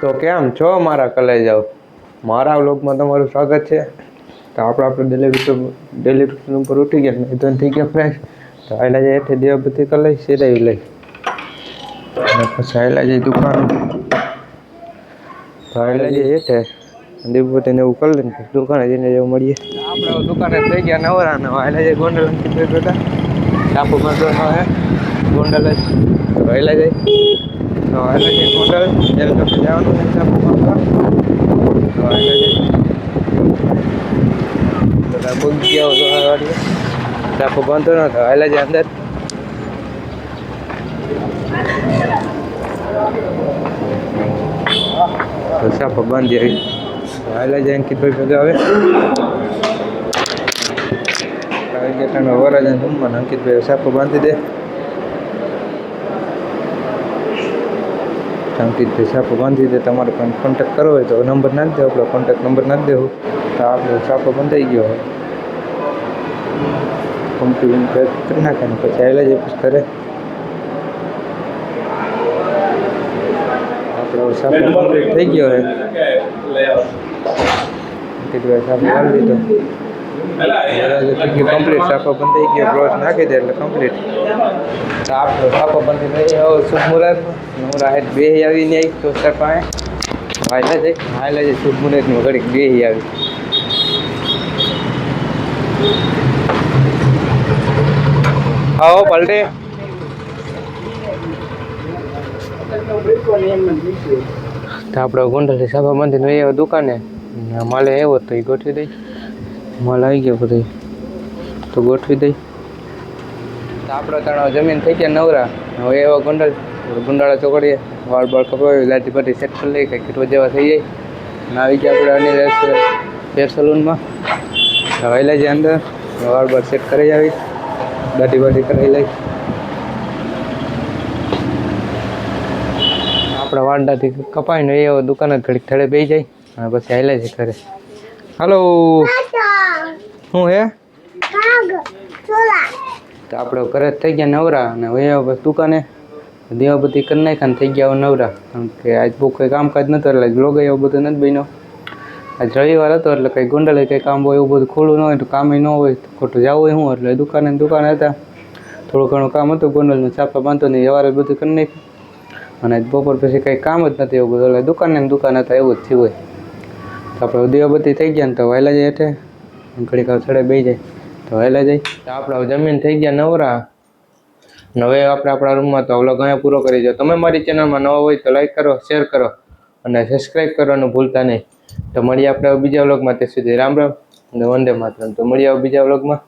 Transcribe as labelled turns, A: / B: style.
A: તો કેમ છો મારા કલેજાઓ? મારા વ્લોગમાં તમારું સ્વાગત છે. તો આપણે આપણે ડેલી ડેલી રૂટીન ઉપર ઉઠી ગયા. નહીં તો થઈ ગયા ફ્રેશ તો આયલા જાય હેઠે દેવબત્તી કરી લઈ સિરાવી લઈ. અને પછી આયલા જાય દુકાન તો આયલા જાય હેઠે દેવબત્તીને એવું કરી લઈને પછી દુકાને જઈને જેવું મળીએ. આપણે દુકાને થઈ ગયા, નવરા ને આયલા જાય ગોંડલ ટાપુ બાંધો ગોંડલ જ. આયલા જાય તો આયલા જાય ગોંડલ ત્યારે તમે જવાનું બાંધવા તો જાય બધા પગ ગયા હોય તો વાડીએ ટાપુ બાંધો ન તો આયલા જાય અંદર. તો સાપો બાંધી આવી આયલા જાય અંકિતભાઈ ભેગા આવે. આવી અંકિત ભાઈ વરાજાને જમવાના અંકિતભાઈ સાપો બાંધી દે? અંકિતભાઈ સાપો બાંધી દે તમારે પણ કોન્ટેક્ટ કરવો હોય તો નંબર નાખી દેવો આપણો કોન્ટેક્ટ નંબર નાખી દેવું. તો આપણો સાપો બંધાઈ ગયો. હોય કમ્પ્લીટ કરી નાખે ને પછી આવેલા જાય પછી કરે આપણો સાપો કમ્પ્લીટ થઈ ગયો હોય અંકિતભાઈ સાપો બાંધી દીધો. કમ્પ્લીટ સાપો બંધાઈ ગયો બ્રોસ નાખી દે એટલે કમ્પ્લીટ તો આપણો સાપો બંધી થઈ ગયો. શુભ મુહૂર્ત હું રાહત બે આવીને આવી સર પાસે. હાલે છે હાલે છે શુભ મુહૂર્તની ઘડીક બે આવી. આવો પલટે. તો ગુંડલ સાફા આવ્યો દુકાને. માલે એવો તો એ ગોઠવી દઈ માલ આવી ગયો બધો. તો ગોઠવી દઈ. આપણે ત્રણ જમીન થઈ ગયા નવરા. હવે એવા ગુંડલ, ગુંડાળા ચોકડીએ વાળ બાળ કપાવી લાટી પાટી સેટ કરી લઈ કીટવા જેવા થઈ જાય. આવી ગયા આપણે અનિલ હેર સલૂનમાં હવાઈ લઈ જાય અંદર. વાળ બાળ સેટ કરી આવી. દાઢી બાટી કરાવી લઈ. આપણા વાંડાથી કપાઈને એ દુકાન ઘડીક થડે બેસી જાય. અને પછી હાલે છે ઘરે. હાલો શું હે? તો આપણે ઘરે થઈ ગયા નવરા અને હવે દુકાને દીવાબત્તી કરી નાખ્યા ને થઈ ગયા નવરા. કારણ કે આજ બહુ કંઈ કામકાજ નહોતું એટલે બ્લોગ એવું બધું નથી બન્યો. આજ રવિવાર હતો એટલે કંઈ ગોંડલે કંઈ કામ હોય એવું બધું ખુલ્લું ન હોય તો કામ ન હોય તો ખોટું જવું હોય શું એટલે દુકાને દુકાન હતા. થોડું ઘણું કામ હતું ગોંડલનું છાપા બાંધતો નહીં વ્યવહાર બધું કરી નાખ્યું. અને આજ બપોર પછી કંઈ કામ જ નથી એવું બધું એટલે દુકાને દુકાન હતા એવું જ થયું હોય. તો આપણે દીવાબત્તી થઈ ગયા ને તો વહેલા જ હેઠે. ઘડીક સડે બેસી જાય. તો વહેલા જાય તો આપણા જમીન થઈ ગયા નવરા. નવે આપણે આપણા રૂમમાં તો વ્લોગ અહીંયા પૂરો કરી દો. તમે મારી ચેનલમાં નવા હોય તો લાઈક કરો શેર કરો અને સબસ્ક્રાઈબ કરવાનું ભૂલતા નહીં. તો મળીએ આપણે બીજા વ્લોગમાં. તે સુધી રામ રામ અને વંદે માતરમ. તો મળીએ બીજા વ્લોગમાં.